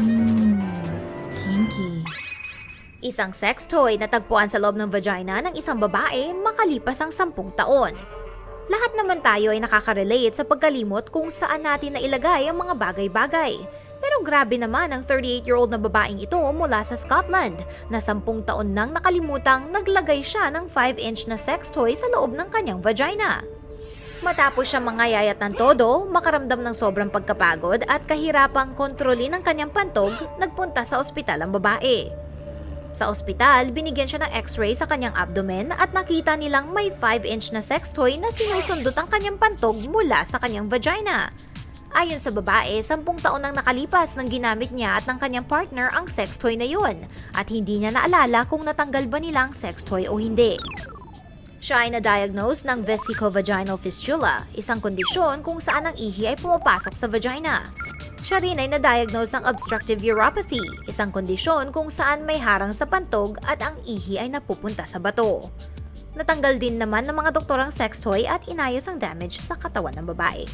Hmm, kinky. Isang sex toy na tagpuan sa loob ng vagina ng isang babae makalipas ang sampung taon. Lahat naman tayo ay nakaka-relate sa pagkalimot kung saan natin nailagay ang mga bagay-bagay. Pero grabe naman ang 38-year-old na babaeng ito mula sa Scotland na sampung taon nang nakalimutang naglagay siya ng 5-inch na sex toy sa loob ng kanyang vagina. Matapos siya mangayayat ng todo, makaramdam ng sobrang pagkapagod at kahirapang kontrolin ang kanyang pantog, nagpunta sa ospital ang babae. Sa ospital, binigyan siya ng x-ray sa kanyang abdomen at nakita nilang may 5-inch na sex toy na sinusundot ang kanyang pantog mula sa kanyang vagina. Ayon sa babae, sampung taon nang nakalipas nang ginamit niya at ng kanyang partner ang sex toy na yun at hindi niya naalala kung natanggal ba nila ang sex toy o hindi. Siya ay na-diagnose ng vesicovaginal fistula, isang kondisyon kung saan ang ihi ay pumapasok sa vagina. Siya rin ay na-diagnose ng obstructive uropathy, isang kondisyon kung saan may harang sa pantog at ang ihi ay napupunta sa bato. Natanggal din naman ng mga doktor ang sex toy at inayos ang damage sa katawan ng babae.